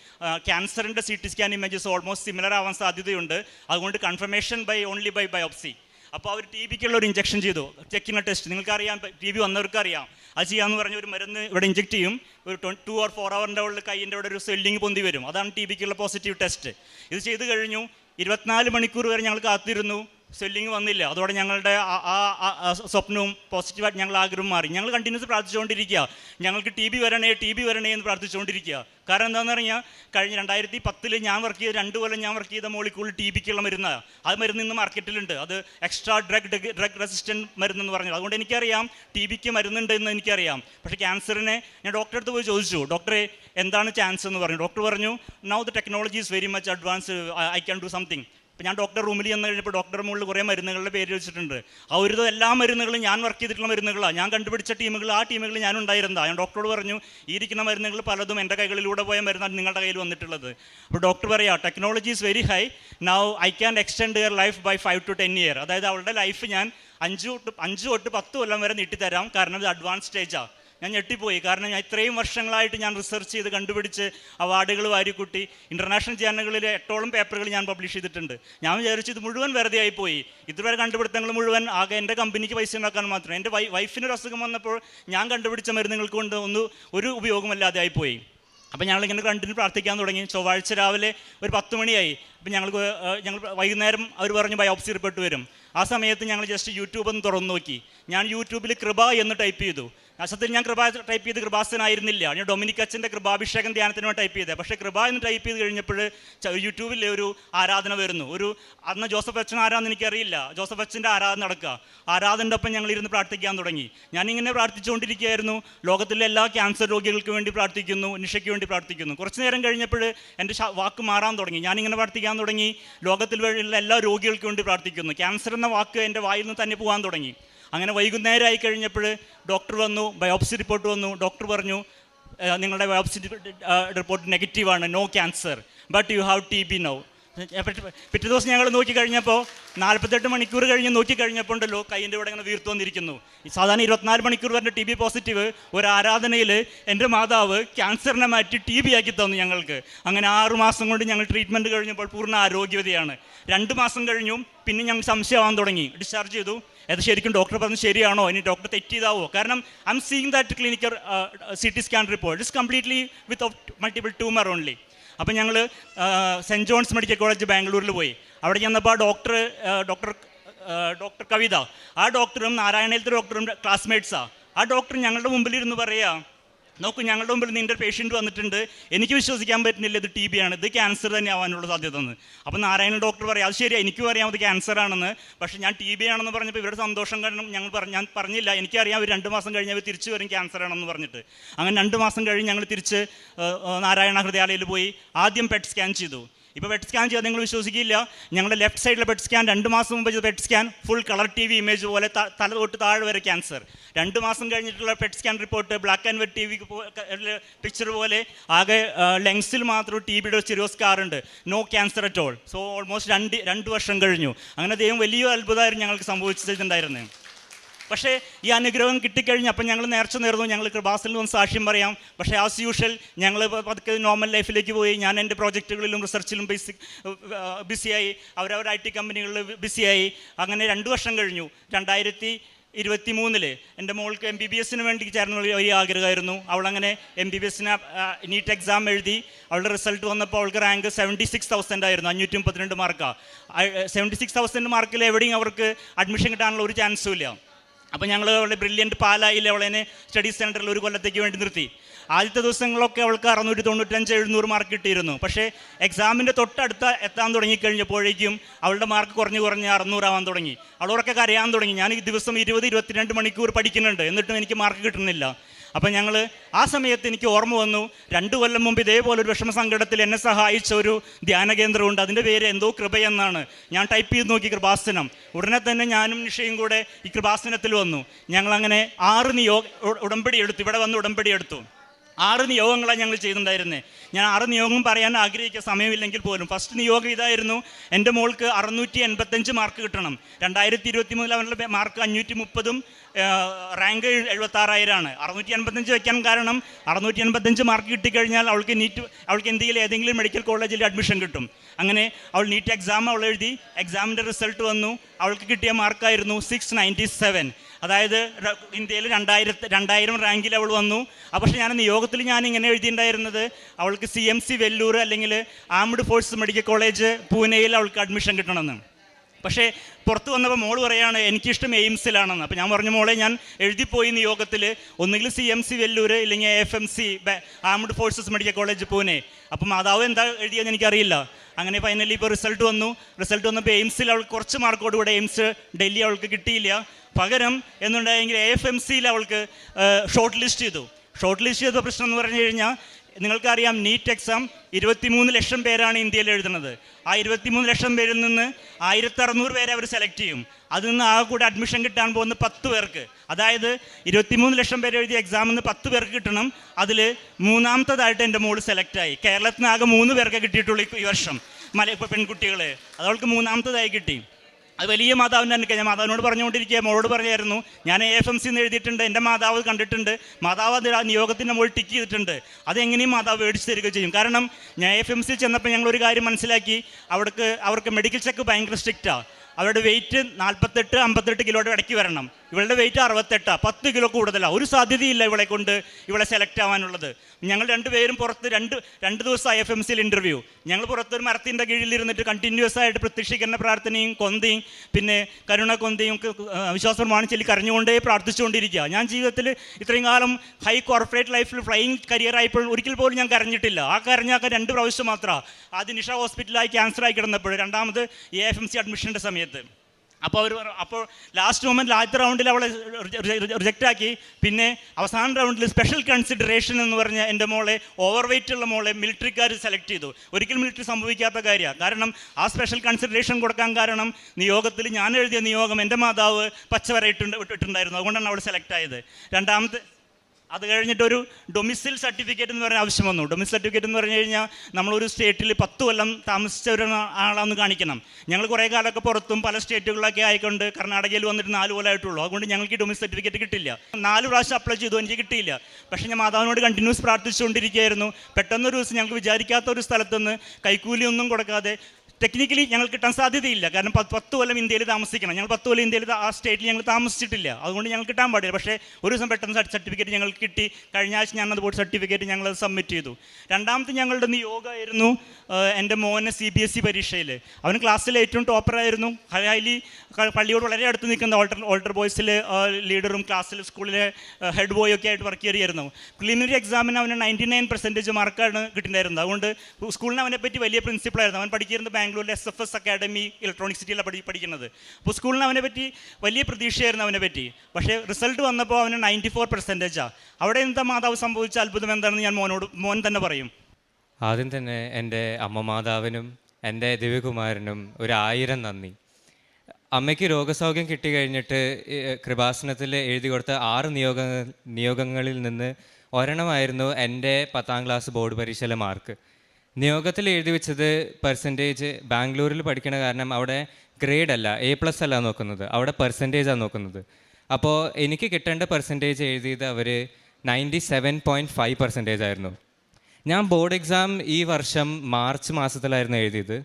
ക്യാൻസറിന്റെ സി ടി സ്കാൻ ഇമേജസും ഓൾമോസ്റ്റ് സിമിലർ ആവാൻ സാധ്യതയുണ്ട്. അതുകൊണ്ട് confirmation by only by biopsy അപ്പോൾ അവർ ടി ബിക്കുള്ള ഒരു ഇഞ്ചക്ഷൻ ചെയ്തു. ചെക്കിങ് ടെസ്റ്റ് നിങ്ങൾക്കറിയാം ടി ബി വന്നവർക്ക് അറിയാം അത് ചെയ്യാമെന്ന് പറഞ്ഞ ഒരു മരുന്ന് ഇവിടെ ഇഞ്ചെക്ട് ചെയ്യും. ഒരു ടു ഓർ ഫോർ അവറിന്റെ ഉള്ളിൽ കൈയിന്റെ അവിടെ ഒരു സ്വെല്ലിങ് പൊന്തി വരും. അതാണ് ടി ബിക്കുള്ള പോസിറ്റീവ് ടെസ്റ്റ് ഇത് ചെയ്ത് കഴിഞ്ഞു. ഇരുപത്തിനാല് മണിക്കൂർ വരെ ഞങ്ങൾ കാത്തിരുന്നു. സ്വെല്ലിങ് വന്നില്ല. അതോടെ ഞങ്ങളുടെ ആ- സ്വപ്നവും പോസിറ്റീവായിട്ട് ഞങ്ങൾ ആഗ്രഹം മാറി. ഞങ്ങൾ കണ്ടിന്യൂസ് പ്രാർത്ഥിച്ചുകൊണ്ടിരിക്കുക ഞങ്ങൾക്ക് ടി ബി വരണേ ടി ബി വരണേ എന്ന് പ്രാർത്ഥിച്ചുകൊണ്ടിരിക്കുക കാരണം എന്താണെന്ന് പറഞ്ഞാൽ കഴിഞ്ഞ രണ്ടായിരത്തി പത്തിൽ ഞാൻ വർക്ക് ചെയ്ത രണ്ട് കൊല്ലം ഞാൻ വർക്ക് ചെയ്ത മോളിക്കൂൾ ടി ബിക്കുള്ള മരുന്നാണ് അത് മരുന്ന്. ഇന്ന് മാർക്കറ്റിലുണ്ട് അത് എക്സ്ട്രാ ഡ്രഗ് ഡ്രഗ് റെസിസ്റ്റന്റ് മരുന്നെന്ന് പറഞ്ഞത്. അതുകൊണ്ട് എനിക്കറിയാം ടി ബിക്ക് മരുന്നുണ്ട് എന്ന് എനിക്കറിയാം. പക്ഷേ ക്യാൻസറിനെ ഞാൻ ഡോക്ടറെ അടുത്ത് പോയി ചോദിച്ചു. ഡോക്ടറെ എന്താണ് ചാൻസ് എന്ന് പറഞ്ഞു. ഡോക്ടർ പറഞ്ഞു now the technology is very much advance I can do something അപ്പോൾ ഞാൻ ഡോക്ടർ റൂമിൽ ചെന്ന് കഴിഞ്ഞപ്പോൾ ഡോക്ടർ മുകളിൽ കുറേ മരുന്നുകളുടെ പേര് വെച്ചിട്ടുണ്ട്. ആ ഒരു എല്ലാ മരുന്നുകളും ഞാൻ വർക്ക് ചെയ്തിട്ടുള്ള മരുന്നുകളാണ് ഞാൻ കണ്ടുപിടിച്ച ടീമുകൾ ആ ടീമുകൾ ഞാൻ ഉണ്ടായിരുന്നതാണ് ഞാൻ ഡോക്ടറോട് പറഞ്ഞു ഈ ഇരിക്കുന്ന മരുന്നുകൾ പലതും എന്റെ കൈകളിലൂടെ പോയ മരുന്നാണ് നിങ്ങളുടെ കയ്യിൽ വന്നിട്ടുള്ളത്. അപ്പോൾ ഡോക്ടർ പറയാ technology is very high now I can extend your life by five to ten year അതായത് അവളുടെ ലൈഫ് ഞാൻ അഞ്ച് തൊട്ട് അഞ്ച് തൊട്ട് പത്ത് കൊല്ലം വരെ നീട്ടിത്തരാം. കാരണം ഇത് അഡ്വാൻസ് സ്റ്റേജാണ് ഞാൻ ഞെട്ടിപ്പോയി. കാരണം ഞാൻ ഇത്രയും വർഷങ്ങളായിട്ട് ഞാൻ റിസർച്ച് ചെയ്ത് കണ്ടുപിടിച്ച് അവാർഡുകൾ വാരിക്കുട്ടി. ഇന്റർനാഷണൽ ജേർണലുകളിൽ എട്ടോളം പേപ്പറുകൾ ഞാൻ പബ്ലിഷ് ചെയ്തിട്ടുണ്ട്. ഞാൻ വിചാരിച്ചു ഇത് മുഴുവൻ വെറുതെ ആയിപ്പോയി. ഇതുവരെ കണ്ടുപിടുത്തങ്ങൾ മുഴുവൻ ആകെ എന്റെ കമ്പനിക്ക് പൈസ ഉണ്ടാക്കാൻ മാത്രം. എന്റെ വൈ വൈഫിനൊരു അസുഖം വന്നപ്പോൾ ഞാൻ കണ്ടുപിടിച്ച മരുന്നുകൾക്ക് കൊണ്ട് ഒന്ന് ഒരു ഉപയോഗമല്ലാതെ ആയിപ്പോയി. അപ്പോൾ ഞങ്ങളിങ്ങനെ കണ്ടിന് പ്രാർത്ഥിക്കാൻ തുടങ്ങി. ചൊവ്വാഴ്ച രാവിലെ ഒരു പത്ത് മണിയായി. അപ്പം ഞങ്ങൾക്ക് ഞങ്ങൾ വൈകുന്നേരം അവർ പറഞ്ഞ് ബയോപ്സി റിപ്പോർട്ട് വരും. ആ സമയത്ത് ഞങ്ങൾ ജസ്റ്റ് യൂട്യൂബ് ഒന്ന് തുറന്നു നോക്കി. ഞാൻ യൂട്യൂബിൽ കൃപ എന്ന് ടൈപ്പ് ചെയ്തു. അസത്തിൽ ഞാൻ കൃപ ടൈപ്പ് ചെയ്ത് കൃപാസനായിരുന്നില്ല. ഞാൻ ഡൊമിനിക് അച്ഛന്റെ കൃപാഭിഷേകം ധ്യാനത്തിനോ ടൈപ്പ് ചെയ്തത്. പക്ഷേ കൃപ എന്ന് ടൈപ്പ് ചെയ്ത് കഴിഞ്ഞപ്പോൾ യൂട്യൂബിൽ ഒരു ആരാധന വരുന്നു. ഒരു അന്ന് ജോസഫ് അച്ഛൻ ആരാന്ന് എനിക്കറിയില്ല. ജോസഫ് അച്ഛന്റെ ആരാധന നടക്കുക. ആരാധന്റെ ഒപ്പം ഞങ്ങൾ പ്രാർത്ഥിക്കാൻ തുടങ്ങി. ഞാനിങ്ങനെ പ്രാർത്ഥിച്ചുകൊണ്ടിരിക്കുകയായിരുന്നു. ലോകത്തിലെ എല്ലാ ക്യാൻസർ രോഗികൾക്ക് വേണ്ടി പ്രാർത്ഥിക്കുന്നു. നിഷയ്ക്ക് വേണ്ടി പ്രാർത്ഥിക്കുന്നു. കുറച്ച് നേരം കഴിഞ്ഞപ്പോൾ എന്റെ വാക്ക് മാറാൻ തുടങ്ങി. ഞാനിങ്ങനെ പ്രാർത്ഥിക്കാൻ തുടങ്ങി. ലോകത്തിൽ എല്ലാ രോഗികൾക്ക് വേണ്ടി പ്രാർത്ഥിക്കുന്നു. ക്യാൻസർ എന്ന വാക്ക് എന്റെ വായിൽ നിന്ന് തന്നെ പോകാൻ തുടങ്ങി. അങ്ങനെ വൈകുന്നേരമായി കഴിഞ്ഞപ്പോൾ ഡോക്ടർ വന്നു ബയോപ്സി റിപ്പോർട്ട് വന്നു ഡോക്ടർ പറഞ്ഞു നിങ്ങളുടെ ബയോപ്സി റിപ്പോർട്ട് നെഗറ്റീവാണ് no cancer but you have T B no പിറ്റേ ദിവസം ഞങ്ങൾ നോക്കി കഴിഞ്ഞപ്പോൾ നാൽപ്പത്തെട്ട് മണിക്കൂർ കഴിഞ്ഞ് നോക്കി കഴിഞ്ഞപ്പോൾ ഉണ്ടല്ലോ കൈയിന്റെ ഇവിടെ ഇങ്ങനെ വീർത്തു വന്നിരിക്കുന്നു. സാധാരണ ഇരുപത്തിനാല് മണിക്കൂർ വരെ ടി ബി പോസിറ്റീവ് ഒരു ആരാധനയിൽ എന്റെ മാതാവ് ക്യാൻസറിനെ മാറ്റി ടി ബി ആക്കി തന്നു ഞങ്ങൾക്ക്. അങ്ങനെ ആറു മാസം കൊണ്ട് ഞങ്ങൾ ട്രീറ്റ്മെന്റ് കഴിഞ്ഞപ്പോൾ പൂർണ ആരോഗ്യവതയാണ്. രണ്ട് മാസം കഴിഞ്ഞു പിന്നെ ഞങ്ങൾ സംശയമാവാൻ തുടങ്ങി. ഡിസ്ചാർജ് ചെയ്തു. അത് ശരിക്കും ഡോക്ടർ പറഞ്ഞ് ശരിയാണോ? ഇനി ഡോക്ടർ തെറ്റിയതാവോ കാരണം I'm seeing that clinical C T scan report it's completely with multiple tumour only അപ്പം ഞങ്ങൾ സെന്റ് ജോൺസ് മെഡിക്കൽ കോളേജ് ബാംഗ്ലൂരിൽ പോയി. അവിടെ ചെന്നപ്പോൾ ആ ഡോക്ടർ ഡോക്ടർ ഡോക്ടർ കവിത. ആ ഡോക്ടറും നാരായണയിലത്തെ ഡോക്ടറും ക്ലാസ്മേറ്റ്സാണ് ആ ഡോക്ടർ ഞങ്ങളുടെ മുമ്പിലിരുന്ന് പറയാ നോക്കൂ ഞങ്ങളുടെ മുമ്പിൽ നിന്റെ പേഷ്യന്റ് വന്നിട്ടുണ്ട്. എനിക്ക് വിശ്വസിക്കാൻ പറ്റുന്നില്ല ഇത് ടി ബി ആണ്. ഇത് ക്യാൻസർ തന്നെ ആവാനുള്ള സാധ്യത എന്ന് അപ്പോൾ നാരായണ ഡോക്ടർ പറയാം അത് ശരിയാ എനിക്കും അറിയാം അത് ക്യാൻസർ ആണെന്ന്. പക്ഷേ ഞാൻ ടി ബി ആണെന്ന് പറഞ്ഞപ്പോൾ ഇവരുടെ സന്തോഷം കാരണം ഞങ്ങൾ പറഞ്ഞു ഞാൻ പറഞ്ഞില്ല. എനിക്കറിയാം ഒരു രണ്ട് മാസം കഴിഞ്ഞ് അവർ തിരിച്ചു വരും ക്യാൻസർ ആണെന്ന് പറഞ്ഞിട്ട്. അങ്ങനെ രണ്ട് മാസം കഴിഞ്ഞ് ഞങ്ങൾ തിരിച്ച് നാരായണ ഹൃദയാലയിൽ പോയി. ആദ്യം പെറ്റ് സ്കാൻ ചെയ്തു. ഇപ്പോൾ പെറ്റ് സ്കാൻ ചെയ്താൽ നിങ്ങൾ വിശ്വസിക്കില്ല. ഞങ്ങളുടെ ലെഫ്റ്റ് സൈഡിലെ പെറ്റ് സ്കാൻ രണ്ട് മാസം മുമ്പ് ചെയ്ത PET scan full colour T V image പോലെ തല തൊട്ട് താഴെ വരെ ക്യാൻസർ രണ്ട് മാസം കഴിഞ്ഞിട്ടുള്ള PET scan report black and white T V picture പോലെ ആകെ ലെങ്സിൽ മാത്രം ടി ബിയുടെ ചെറിയ സ്കാർ ഉണ്ട്. No cancer at all so almost രണ്ട് രണ്ട് വർഷം കഴിഞ്ഞു. അങ്ങനെ ദൈവം വലിയ അത്ഭുതമായിരുന്നു ഞങ്ങൾക്ക് സംഭവിച്ചിട്ടുണ്ടായിരുന്നത് പക്ഷേ ഈ അനുഗ്രഹം കിട്ടിക്കഴിഞ്ഞ് അപ്പം ഞങ്ങൾ നേർച്ച നേർന്നു. ഞങ്ങൾ കൃപാസിൽ വന്ന് സാക്ഷ്യം പറയാം. പക്ഷേ ആസ് യൂഷ്വൽ ഞങ്ങൾ പതുക്കെ നോർമൽ ലൈഫിലേക്ക് പോയി. ഞാൻ എന്റെ പ്രോജക്റ്റുകളിലും റിസർച്ചിലും ബിസി ബിസിയായി അവരവർ ഐ ടി കമ്പനികളിൽ ബിസിയായി അങ്ങനെ രണ്ട് വർഷം കഴിഞ്ഞു. രണ്ടായിരത്തി ഇരുപത്തി മൂന്നിൽ എന്റെ മോൾക്ക് എം ബി ബി എസിന് വേണ്ടി ചേർന്ന ഒരു ആഗ്രഹമായിരുന്നു. അവളങ്ങനെ എം ബി ബി എസിന് നീറ്റ് എക്സാം എഴുതി. അവളുടെ റിസൾട്ട് വന്നപ്പോൾ അവൾക്ക് റാങ്ക് സെവന്റി സിക്സ് തൗസൻഡ് ആയിരുന്നു. അഞ്ഞൂറ്റി മുപ്പത്തിരണ്ട് മാർക്കാണ് സെവന്റി സിക്സ് തൗസൻഡ് മാർക്കിൽ എവിടെയും അവർക്ക് അഡ്മിഷൻ കിട്ടാനുള്ള ഒരു ചാൻസും ഇല്ല. അപ്പോൾ ഞങ്ങൾ അവളുടെ ബ്രില്യന്റ് പാലായിൽ അവളെ സ്റ്റഡി സെന്ററിൽ ഒരു കൊല്ലത്തേക്ക് വേണ്ടി നിർത്തി. ആദ്യത്തെ ദിവസങ്ങളൊക്കെ അവൾക്ക് അറുന്നൂറ്റി തൊണ്ണൂറ്റഞ്ച് എഴുന്നൂറ് മാർക്ക് കിട്ടിയിരുന്നു. പക്ഷേ എക്സാമിന്റെ തൊട്ടടുത്ത എത്താൻ തുടങ്ങിക്കഴിഞ്ഞപ്പോഴേക്കും അവളുടെ മാർക്ക് കുറഞ്ഞ് കുറഞ്ഞ് അറുന്നൂറാവാൻ തുടങ്ങി. അവളോടൊക്കെ കരയാൻ തുടങ്ങി. ഞാൻ ഈ ദിവസം ഇരുപത് ഇരുപത്തിരണ്ട് മണിക്കൂർ പഠിക്കുന്നുണ്ട്. എന്നിട്ടും എനിക്ക് മാർക്ക് കിട്ടുന്നില്ല. അപ്പം ഞങ്ങൾ ആ സമയത്ത് എനിക്ക് ഓർമ്മ വന്നു. രണ്ട് കൊല്ലം മുമ്പ് ഇതേപോലെ ഒരു വിഷമ സങ്കടത്തിൽ എന്നെ സഹായിച്ച ഒരു ധ്യാന കേന്ദ്രമുണ്ട്. അതിന്റെ പേര് എന്തോ കൃപയെന്നാണ്. ഞാൻ ടൈപ്പ് ചെയ്ത് നോക്കി കൃപാസനം. ഉടനെ തന്നെ ഞാനും നിഷയും കൂടെ ഈ കൃപാസനത്തിൽ വന്നു. ഞങ്ങളങ്ങനെ ആറ് നിയോഗ ഉ- ഉടമ്പടി എടുത്തു. ഇവിടെ വന്ന് ഉടമ്പടി എടുത്തു. ആറ് നിയോഗങ്ങളാണ് ഞങ്ങൾ ചെയ്തിട്ടുണ്ടായിരുന്നത് ഞാൻ ആറ് നിയോഗം പറയാൻ ആഗ്രഹിക്കുക സമയമില്ലെങ്കിൽ പോലും. ഫസ്റ്റ് നിയോഗം ഇതായിരുന്നു. എന്റെ മോൾക്ക് അറുന്നൂറ്റി എൺപത്തഞ്ച് മാർക്ക് കിട്ടണം. രണ്ടായിരത്തി ഇരുപത്തി മൂന്നിൽ അവരുടെ മാർക്ക് അഞ്ഞൂറ്റി മുപ്പതും റാങ്ക് എഴുപത്താറായിരമാണ്. അറുന്നൂറ്റി എൺപത്തഞ്ച് വെക്കാൻ കാരണം അറുന്നൂറ്റി എൺപത്തഞ്ച് മാർക്ക് കിട്ടിക്കഴിഞ്ഞാൽ അവൾക്ക് നീറ്റ് അവൾക്ക് എന്തെങ്കിലും ഏതെങ്കിലും മെഡിക്കൽ കോളേജിൽ അഡ്മിഷൻ കിട്ടും. അങ്ങനെ അവൾ നീറ്റ് എക്സാം അവൾ എഴുതി. എക്സാമിന്റെ റിസൾട്ട് വന്നു. അവൾക്ക് കിട്ടിയ മാർക്കായിരുന്നു സിക്സ് നയന്റി സെവൻ അതായത് ഇന്ത്യയിൽ രണ്ടായിരത്തി രണ്ടായിരം റാങ്കിൽ അവൾ വന്നു. പക്ഷേ ഞാൻ നിയോഗത്തിൽ ഞാൻ ഇങ്ങനെ എഴുതിയിട്ടുണ്ടായിരുന്നത് അവൾക്ക് സി എം സി വെല്ലൂർ അല്ലെങ്കിൽ ആംഡ് ഫോഴ്സ് മെഡിക്കൽ കോളേജ് പൂനെയിൽ അവൾക്ക് അഡ്മിഷൻ കിട്ടണമെന്ന്. പക്ഷേ പുറത്ത് വന്നപ്പോൾ മോൾ പറയാണ് എനിക്കിഷ്ടം എയിംസിലാണെന്ന്. അപ്പോൾ ഞാൻ പറഞ്ഞു മോളെ ഞാൻ എഴുതിപ്പോയി നിയോഗത്തിൽ ഒന്നുകിൽ സി എം സി വെല്ലൂർ ഇല്ലെങ്കിൽ F M C armed forces medical college Pune. അപ്പം മാതാവ് എന്താ എഴുതിയെന്ന് എനിക്കറിയില്ല. അങ്ങനെ ഫൈനലി ഇപ്പോൾ റിസൾട്ട് വന്നു. റിസൾട്ട് വന്നപ്പോൾ എയിംസിൽ അവൾക്ക് കുറച്ച് മാർക്കോട് മാർക്കോടുകൂടെ എയിംസ് ഡൽഹി അവൾക്ക് കിട്ടിയില്ല. പകരം എന്നുണ്ടായെങ്കിൽ എ എഫ് എം സിയിൽ അവൾക്ക് ഷോർട്ട് ലിസ്റ്റ് ചെയ്തു. ഷോർട്ട് ലിസ്റ്റ് ചെയ്ത പ്രശ്നം എന്ന് പറഞ്ഞു കഴിഞ്ഞാൽ നിങ്ങൾക്കറിയാം നീറ്റ് എക്സാം ഇരുപത്തിമൂന്ന് ലക്ഷം പേരാണ് ഇന്ത്യയിൽ എഴുതുന്നത്. ആ ഇരുപത്തിമൂന്ന് ലക്ഷം പേരിൽ നിന്ന് ആയിരത്തി അറുന്നൂറ് പേരെ അവർ സെലക്ട് ചെയ്യും. അതിൽ നിന്ന് ആകെ കൂടെ അഡ്മിഷൻ കിട്ടാൻ പോകുന്ന പത്ത് പേർക്ക്. അതായത് ഇരുപത്തിമൂന്ന് ലക്ഷം പേര് എഴുതിയ എക്സാമിൽ നിന്ന് പത്ത് പേർക്ക് കിട്ടണം. അതിൽ മൂന്നാമത്തതായിട്ട് എന്റെ മോൾ സെലക്ട് ആയി. കേരളത്തിൽ നിന്ന് ആകെ മൂന്ന് പേർക്ക് കിട്ടിയിട്ടുള്ളൂ ഈ- വർഷം. മല പെൺകുട്ടികളെ. അതവൾക്ക് മൂന്നാമത്തതായി കിട്ടി. അത് വലിയ മാതാവിന്റെ അനുഗ്രഹം ഞാൻ മാതാവിനോട് പറഞ്ഞുകൊണ്ടിരിക്കുക മോളോട് പറഞ്ഞായിരുന്നു ഞാൻ എഫ് എം സിന്ന് എഴുതിയിട്ടുണ്ട് എന്റെ മാതാവ് കണ്ടിട്ടുണ്ട്. മാതാവ് അത് ആ നിയോഗത്തിന്റെ മുകളിൽ ടിക്ക് ചെയ്തിട്ടുണ്ട്. അതെങ്ങനെയും മാതാവ് മേടിച്ചു തരിക ചെയ്യും. കാരണം ഞാൻ എഫ് എം സി ചെന്നപ്പോൾ ഞങ്ങൾ ഒരു കാര്യം മനസ്സിലാക്കി. അവിടേക്ക് അവർക്ക് മെഡിക്കൽ ചെക്ക് ഭയങ്കര സ്ട്രിക്റ്റാണ് അവരുടെ വെയിറ്റ് നാൽപ്പത്തെട്ട് അമ്പത്തെട്ട് കിലോയുടെ ഇടയ്ക്ക് വരണം. ഇവളുടെ വെയിറ്റ് അറുപത്തെട്ടാണ് പത്ത് കിലോ കൂടുതലാണ് ഒരു സാധ്യതയില്ല ഇവളെ കൊണ്ട് ഇവളെ സെലക്ട് ആവാനുള്ളത്. ഞങ്ങൾ രണ്ടുപേരും പുറത്ത് രണ്ട് രണ്ട് ദിവസം ഐ എഫ് എം സിയിൽ ഇന്റർവ്യൂ ഞങ്ങൾ പുറത്തൊരു മരത്തിന്റെ കീഴിലിരുന്നിട്ട് കണ്ടിന്യൂസ് ആയിട്ട് പ്രത്യക്ഷീകരണ പ്രാർത്ഥനയും കൊന്തയും പിന്നെ കരുണ കൊന്തയും വിശ്വാസം ആ, ചൊല്ലി കരഞ്ഞുകൊണ്ടേ പ്രാർത്ഥിച്ചുകൊണ്ടിരിക്കുക. ഞാൻ ജീവിതത്തിൽ ഇത്രയും കാലം ഹൈ കോർപ്പറേറ്റ് ലൈഫിൽ ഫ്ലൈയിങ് കരിയർ ആയപ്പോൾ ഒരിക്കൽ പോലും ഞാൻ കരഞ്ഞിട്ടില്ല. ആ കരഞ്ഞാൽ രണ്ട് പ്രാവശ്യം മാത്രമാണ് ആദ്യം നിഷ ഹോസ്പിറ്റലായി ക്യാൻസറായി കിടന്നപ്പോൾ രണ്ടാമത് എ എഫ് എം സി അഡ്മിഷന്റെ സമയത്ത്. അപ്പോൾ അവർ അപ്പോൾ ലാസ്റ്റ് മൊമെന്റിൽ ആദ്യത്തെ റൗണ്ടിൽ അവളെ റിജക്റ്റ് ആക്കി. പിന്നെ അവസാന റൗണ്ടിൽ സ്പെഷ്യൽ കൺസിഡറേഷൻ എന്ന് പറഞ്ഞ എന്റെ മോളെ ഓവർ വെയിറ്റ് ഉള്ള മോളെ മിലിറ്ററിക്കാർ സെലക്ട് ചെയ്തു. ഒരിക്കലും മിലിറ്ററി സംഭവിക്കാത്ത കാര്യമാണ് കാരണം ആ സ്പെഷ്യൽ കൺസിഡറേഷൻ കൊടുക്കാൻ കാരണം നിയോഗത്തിൽ ഞാൻ എഴുതിയ നിയോഗം എന്റെ മാതാവ് പച്ചവര ഇട്ടിട്ടുണ്ടായിരുന്നു. അതുകൊണ്ടാണ് അവൾ സെലക്ട് ആയത്. രണ്ടാമത്തെ അത് കഴിഞ്ഞിട്ട് ഒരു ഡൊമിസിൽ സർട്ടിഫിക്കറ്റ് എന്ന് പറയുന്ന ആവശ്യം വന്നു. ഡൊമിസിൽ സർട്ടിഫിക്കറ്റ് എന്ന് പറഞ്ഞു കഴിഞ്ഞാൽ നമ്മളൊരു സ്റ്റേറ്റിൽ പത്ത് കൊല്ലം താമസിച്ച ഒരു കാണിക്കണം. ഞങ്ങൾ കുറേ കാലമൊക്കെ പുറത്തും പല സ്റ്റേറ്റുകളിലൊക്കെ ആയിക്കൊണ്ട് കർണാടകയിൽ വന്നിട്ട് നാല് കൊല്ലമായിട്ടുള്ളൂ അതുകൊണ്ട് ഞങ്ങൾക്ക് ഈ ഡൊമിസിൽ സർട്ടിഫിക്കറ്റ് കിട്ടില്ല നാല് പ്രാവശ്യം അപ്ലൈ ചെയ്തു എനിക്ക് കിട്ടിയില്ല. പക്ഷേ ഞാൻ മാതാവിനോട് കണ്ടിന്യൂസ് പ്രാർത്ഥിച്ചുകൊണ്ടിരിക്കുകയായിരുന്നു. പെട്ടെന്നൊരു ദിവസം ഞങ്ങൾക്ക് വിചാരിക്കാത്ത ഒരു സ്ഥലത്തുനിന്ന് കൈക്കൂലിയൊന്നും കൊടുക്കാതെ ടെക്നിക്കലി ഞങ്ങൾക്ക് കിട്ടാൻ സാധ്യതയില്ല. കാരണം പത്ത് പത്ത് കൊല്ലം ഇന്ത്യയിൽ താമസിക്കണം. ഞങ്ങൾ പത്ത് കൊല്ലം ഇന്ത്യയിൽ ആ സ്റ്റേറ്റിൽ ഞങ്ങൾ താമസിച്ചിട്ടില്ല. അതുകൊണ്ട് ഞങ്ങൾക്ക് കിട്ടാൻ പാടില്ല. പക്ഷേ ഒരു ദിവസം പെട്ടെന്ന് സർട്ടിഫിക്കറ്റ് ഞങ്ങൾക്ക് കിട്ടി. കഴിഞ്ഞ ആഴ്ച ഞാൻ ബോർഡ് സർട്ടിഫിക്കറ്റ് ഞങ്ങൾ സബ്മിറ്റ് ചെയ്തു. രണ്ടാമത്തെ ഞങ്ങളുടെ നിയോഗമായിരുന്നു എന്റെ മോനെ സി ബി എസ് ഇ പരീക്ഷയിൽ അവൻ ക്ലാസ്സിൽ ഏറ്റവും ടോപ്പറായിരുന്നു ഹൈലി പള്ളിയോട് വളരെ അടുത്ത് നിൽക്കുന്ന ഓൾട്ടർ ഓൾട്ടർ ബോയ്സിൽ ലീഡറും ക്ലാസ്സിൽ സ്കൂളിലെ ഹെഡ് ബോയ് ഒക്കെ ആയിട്ട് വർക്ക് ചെയ്യായിരുന്നു പ്രിലിമിനറി എക്സാമിന് അവന് നയന്റി നയൻ പെർസെന്റേജ് മാർക്കാണ് കിട്ടുന്നുണ്ടായിരുന്നത് അതുകൊണ്ട് സ്കൂളിന് അവനെ പറ്റി വലിയ പ്രിൻസിപ്പളായിരുന്നു അവൻ പഠിക്കുന്നത് ബാംഗ്ലൂരിലെ S F S academy electronic സിറ്റിയിലാണ് പഠി പഠിക്കുന്നത്. അപ്പോൾ സ്കൂളിന് അവനെ പറ്റി വലിയ പ്രതീക്ഷയായിരുന്നു അവനെ പറ്റി. പക്ഷേ റിസൾട്ട് വന്നപ്പോൾ അവന് നയന്റി ഫോർ പെർസെന്റേജാണ് അവിടെ എന്താ മാതാവ് സംഭവിച്ച അത്ഭുതം എന്താണെന്ന് ഞാൻ മോനോട് മോൻ തന്നെ പറയും. ആദ്യം തന്നെ എന്റെ അമ്മ മാതാവിനും എന്റെ ദിവ്യകുമാരനും ഒരു ആയിരം നന്ദി. അമ്മയ്ക്ക് രോഗസൗഖ്യം കിട്ടി കഴിഞ്ഞിട്ട് കൃപാസനത്തിൽ എഴുതി കൊടുത്ത ആറ് നിയോഗ നിയോഗങ്ങളിൽ നിന്ന് ഒരെണ്ണമായിരുന്നു എന്റെ പത്താം ക്ലാസ് ബോർഡ് പരീക്ഷയിലെ മാർക്ക് നിയോഗത്തിൽ എഴുതി വെച്ചത് പെർസെന്റേജ് ബാംഗ്ലൂരിൽ പഠിക്കണ കാരണം അവിടെ ഗ്രേഡ് അല്ല എ പ്ലസ് അല്ല നോക്കുന്നത്. അവിടെ പെർസെന്റേജാണ് നോക്കുന്നത്. അപ്പോൾ എനിക്ക് കിട്ടേണ്ട പെർസെന്റേജ് എഴുതിയത് അവർ ninety seven point five percentage ആയിരുന്നു. ഞാൻ ബോർഡ് എക്സാം ഈ വർഷം മാർച്ച് മാസത്തിലായിരുന്നു എഴുതിയത്.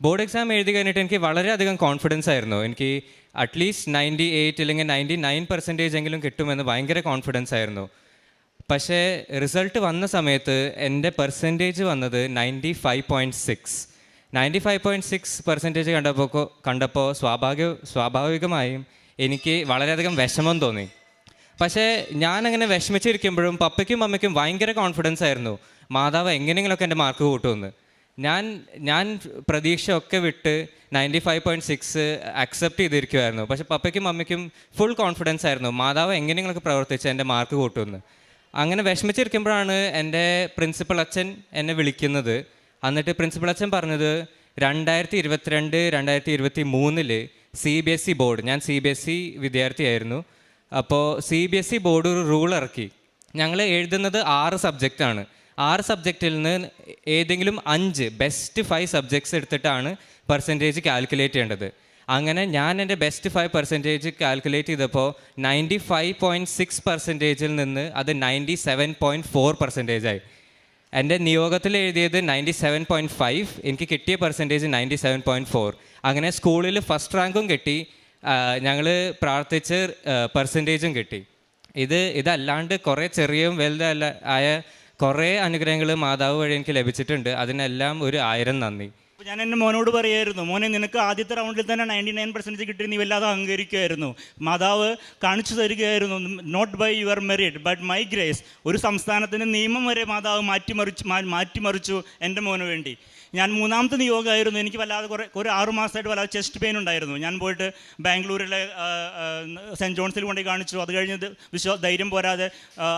ബോർഡ് എക്സാം എഴുതി കഴിഞ്ഞിട്ട് എനിക്ക് വളരെയധികം കോൺഫിഡൻസ് ആയിരുന്നു. എനിക്ക് അറ്റ്ലീസ്റ്റ് നയന്റി എയ്റ്റ് അല്ലെങ്കിൽ നയന്റി നയൻ പെർസെന്റേജ് എങ്കിലും കിട്ടുമെന്ന് ഭയങ്കര കോൺഫിഡൻസ് ആയിരുന്നു. പക്ഷേ റിസൾട്ട് വന്ന സമയത്ത് എന്റെ പെർസെന്റേജ് വന്നത് ninety five point six ninety five point six percentage കണ്ടപ്പോൾ കണ്ടപ്പോൾ സ്വാഭാവിക സ്വാഭാവികമായും എനിക്ക് വളരെയധികം വിഷമം തോന്നി. പക്ഷേ ഞാനങ്ങനെ വിഷമിച്ചിരിക്കുമ്പോഴും പപ്പയ്ക്കും അമ്മയ്ക്കും ഭയങ്കര കോൺഫിഡൻസ് ആയിരുന്നു. മാതാവ് എങ്ങനെയെങ്കിലുമൊക്കെ എന്റെ മാർക്ക് കൂട്ടുമെന്ന്. ഞാൻ ഞാൻ പ്രതീക്ഷയൊക്കെ വിട്ട് ninety five point six accept ചെയ്തിരിക്കുമായിരുന്നു പക്ഷേ പപ്പയ്ക്കും അമ്മയ്ക്കും ഫുൾ കോൺഫിഡൻസ് ആയിരുന്നു. മാതാവ് എങ്ങനെയെങ്കിലുമൊക്കെ പ്രവർത്തിച്ച് എന്റെ മാർക്ക് കൂട്ടുമെന്ന്. അങ്ങനെ വിഷമിച്ചിരിക്കുമ്പോഴാണ് എന്റെ പ്രിൻസിപ്പൽ അച്ഛൻ എന്നെ വിളിക്കുന്നത്. എന്നിട്ട് പ്രിൻസിപ്പൽ അച്ഛൻ പറഞ്ഞത് രണ്ടായിരത്തി ഇരുപത്തിരണ്ട് രണ്ടായിരത്തി ഇരുപത്തി മൂന്നിൽ C B S E board ഞാൻ സി ബി എസ് ഇ വിദ്യാർത്ഥിയായിരുന്നു. അപ്പോൾ C B S E board ഒരു റൂൾ ഇറക്കി. ഞങ്ങൾ എഴുതുന്നത് ആറ് സബ്ജക്റ്റാണ് ആറ് സബ്ജക്റ്റിൽ നിന്ന് ഏതെങ്കിലും അഞ്ച് ബെസ്റ്റ് ഫൈവ് സബ്ജക്ട്സ് എടുത്തിട്ടാണ് പെർസെന്റേജ് കാൽക്കുലേറ്റ് ചെയ്യേണ്ടത്. അങ്ങനെ ഞാൻ എന്റെ ബെസ്റ്റ് ഫൈവ് പെർസെന്റേജ് കാൽക്കുലേറ്റ് ചെയ്തപ്പോൾ നയന്റി ഫൈവ് പോയിന്റ് സിക്സ് പെർസെന്റേജിൽ നിന്ന് അത് ninety seven point four percentage ആയി. എന്റെ നിയോഗത്തിൽ എഴുതിയത് നയന്റി സെവൻ പോയിന്റ് ഫൈവ് എനിക്ക് കിട്ടിയ percentage ninety seven point four അങ്ങനെ സ്കൂളിൽ ഫസ്റ്റ് റാങ്കും കിട്ടി. ഞങ്ങൾ പ്രാർത്ഥിച്ച് പെർസെന്റേജും കിട്ടി. ഇത് ഇതല്ലാണ്ട് കുറേ ചെറിയും വലുതല്ല ആയ കുറേ അനുഗ്രഹങ്ങൾ മാതാവ് വഴി എനിക്ക് ലഭിച്ചിട്ടുണ്ട്. അതിനെല്ലാം ഒരു ആയിരം നന്ദി. ഞാൻ എന്റെ മോനോട് പറയായിരുന്നു മോനെ നിനക്ക് ആദ്യത്തെ റൗണ്ടിൽ തന്നെ നയന്റി നയൻ പെർസെന്റേജ് കിട്ടി നീ വല്ലാതെ അഹങ്കരിക്കുമായിരുന്നു മാതാവ് കാണിച്ചു തരികയായിരുന്നു not by your merit but my grace ഒരു സംസ്ഥാനത്തിന്റെ നിയമം വരെ മാതാവ് മാറ്റിമറിച്ചു മാറ്റിമറിച്ചു എന്റെ മോന് വേണ്ടി. ഞാൻ മൂന്നാമത്തെ നിയോഗമായിരുന്നു. എനിക്ക് വല്ലാതെ കുറേ ഒരു ആറുമാസമായിട്ട് വല്ലാതെ ചെസ്റ്റ് പെയിൻ ഉണ്ടായിരുന്നു. ഞാൻ പോയിട്ട് ബാംഗ്ലൂരിലെ സെന്റ് ജോൺസിൽ കൊണ്ടുപോയി കാണിച്ചു. അത് കഴിഞ്ഞ് വിശ്വാസ ധൈര്യം പോരാതെ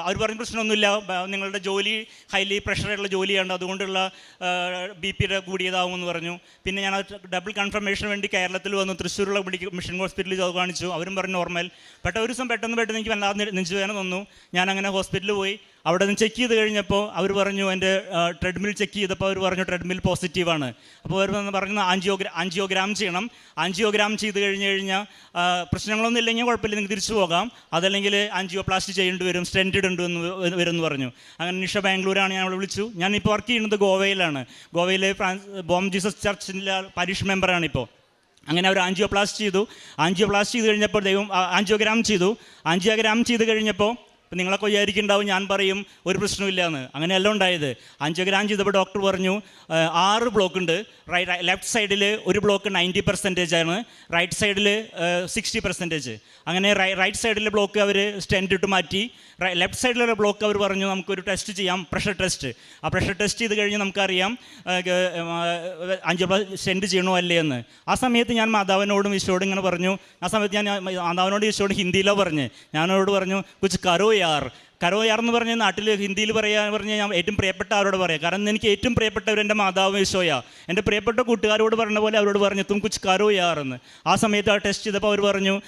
അവർ പറഞ്ഞ പ്രശ്നമൊന്നുമില്ല. നിങ്ങളുടെ ജോലി ഹൈലി പ്രഷറുള്ള ജോലിയാണ് അതുകൊണ്ടുള്ള ബി പിയുടെ കൂടിയതാവുമെന്ന് പറഞ്ഞു. പിന്നെ ഞാൻ ഡബിൾ കൺഫർമേഷൻ വേണ്ടി കേരളത്തിൽ വന്നു. തൃശ്ശൂരുള്ള മിഷൻ ഹോസ്പിറ്റലിൽ അത് കാണിച്ചു. അവരും പറഞ്ഞു നോർമൽ പെട്ട ഒരു ദിവസം പെട്ടെന്ന് പെട്ടെന്ന് എനിക്ക് വല്ലാതെ നെഞ്ചുവേദന തന്നു. ഞാൻ അങ്ങനെ ഹോസ്പിറ്റലിൽ പോയി. അവിടെ നിന്ന് ചെക്ക് ചെയ്ത് കഴിഞ്ഞപ്പോൾ അവർ പറഞ്ഞു എന്റെ ട്രെഡ്മിൽ ചെക്ക് ചെയ്തപ്പോൾ അവർ പറഞ്ഞു ട്രെഡ്മിൽ പോസിറ്റീവാണ് അപ്പോൾ അവർ പറഞ്ഞു ആൻജിയോഗ്രാ ആൻജിയോഗ്രാം ചെയ്യണം. ആൻജിയോഗ്രാം ചെയ്ത് കഴിഞ്ഞ് കഴിഞ്ഞാൽ പ്രശ്നങ്ങളൊന്നും ഇല്ലെങ്കിൽ കുഴപ്പമില്ല നിങ്ങൾക്ക് തിരിച്ചു പോകാം. അതല്ലെങ്കിൽ ആൻജിയോപ്ലാസ്റ്റ് ചെയ്യേണ്ടി വരും സ്റ്റെൻഡ് ഇടേണ്ടി എന്ന് വരും എന്ന് പറഞ്ഞു. അങ്ങനെ നിഷ ബാംഗ്ലൂരാണ് ഞാൻ അവളെ വിളിച്ചു. ഞാൻ ഇപ്പോൾ വർക്ക് ചെയ്യുന്നത് ഗോവയിലാണ്. ഗോവയിലെ ഫ്രാൻസ് ബോം ജീസസ് ചർച്ചിന്റെ മെമ്പറാണ് ഇപ്പോൾ. അങ്ങനെ അവർ ആൻജിയോപ്ലാസ്റ്റ് ചെയ്തു. ആൻജിയോപ്ലാസ്റ്റ് ചെയ്ത് കഴിഞ്ഞപ്പോൾ ദൈവം ആൻജിയോഗ്രാം ചെയ്തു. ആൻജിയോഗ്രാം ചെയ്ത് കഴിഞ്ഞപ്പോൾ ഇപ്പം നിങ്ങളൊക്കെ വിചാരിക്കുന്നുണ്ടാവും ഞാൻ പറയും ഒരു പ്രശ്നമില്ല എന്ന് അങ്ങനെയല്ല ഉണ്ടായത്. ആൻജിയോഗ്രാം ചെയ്തപ്പോൾ ഡോക്ടർ പറഞ്ഞു ആറ് ബ്ലോക്ക് ഉണ്ട്. റൈറ്റ് ലെഫ്റ്റ് സൈഡിൽ ഒരു ബ്ലോക്ക് നയന്റി പെർസെന്റേജ് ആണ്. റൈറ്റ് സൈഡിൽ സിക്സ്റ്റി പെർസെന്റേജ് അങ്ങനെ റൈറ്റ് സൈഡിലെ ബ്ലോക്ക് അവർ സ്റ്റെൻഡ് ഇട്ട് മാറ്റി. ലെഫ്റ്റ് സൈഡിലുള്ള ബ്ലോക്ക് അവർ പറഞ്ഞു നമുക്കൊരു ടെസ്റ്റ് ചെയ്യാം പ്രഷർ ടെസ്റ്റ് ആ പ്രഷർ ടെസ്റ്റ് ചെയ്ത് കഴിഞ്ഞ് നമുക്കറിയാം അഞ്ച് സെൻഡ് ചെയ്യണോ അല്ലേ എന്ന്. ആ സമയത്ത് ഞാൻ മാതാവിനോടും ഈശോടും ഇങ്ങനെ പറഞ്ഞു. ആ സമയത്ത് ഞാൻ മാതാവിനോടും ഈശോടും ഹിന്ദിയിലോ പറഞ്ഞ്. ഞാനോട് പറഞ്ഞു കുച്ച് കറോ യാർ കരോ യാർ എന്ന് പറഞ്ഞ നാട്ടിൽ ഹിന്ദിയിൽ പറയാൻ പറഞ്ഞാൽ ഞാൻ ഏറ്റവും പ്രിയപ്പെട്ട അവരോട് പറയാം? കാരണം എനിക്ക് ഏറ്റവും പ്രിയപ്പെട്ടവർ എന്റെ മാതാവ് ഈശോയാ. എന്റെ പ്രിയപ്പെട്ട കൂട്ടുകാരോട് പറഞ്ഞ പോലെ അവരോട് പറഞ്ഞു തും കുച്ച് കരോയാർ എന്ന്. ആ സമയത്ത് ആ ടെസ്റ്റ് ചെയ്തപ്പോൾ അവർ പറഞ്ഞു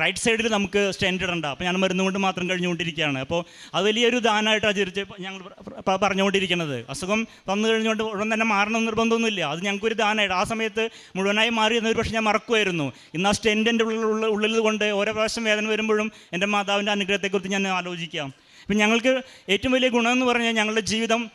റൈറ്റ് സൈഡിൽ നമുക്ക് സ്റ്റാൻഡേർഡ് ഇടണ്ട. അപ്പോൾ ഞാൻ മരുന്ന് കൊണ്ട് മാത്രം കഴിഞ്ഞുകൊണ്ടിരിക്കുകയാണ്. അപ്പോൾ അത് വലിയൊരു ദാനമായിട്ട് ആചരിച്ച് ഞങ്ങൾ പറഞ്ഞുകൊണ്ടിരിക്കുന്നത് അസുഖം വന്നു കഴിഞ്ഞുകൊണ്ട് ഉടൻ തന്നെ മാറണം നിർബന്ധമൊന്നുമില്ല. അത് ഞങ്ങൾക്കൊരു ദാനമായിട്ട് ആ സമയത്ത് മുഴുവനായി മാറി എന്നൊരു പക്ഷേ ഞാൻ മറക്കുമായിരുന്നു ഇന്ന് ആ സ്റ്റെന്റിന്റെ ഉള്ളിൽ ഉള്ള- ഉള്ളിൽ കൊണ്ട് ഓരോ പ്രാവശ്യം വേദന വരുമ്പോഴും എന്റെ മാതാവിന്റെ അനുഗ്രഹത്തെക്കുറിച്ച് ഞാൻ ആലോചിക്കാം. ഇപ്പം ഞങ്ങൾക്ക് ഏറ്റവും വലിയ ഗുണം എന്ന് പറഞ്ഞാൽ ഞങ്ങളുടെ ജീവിതം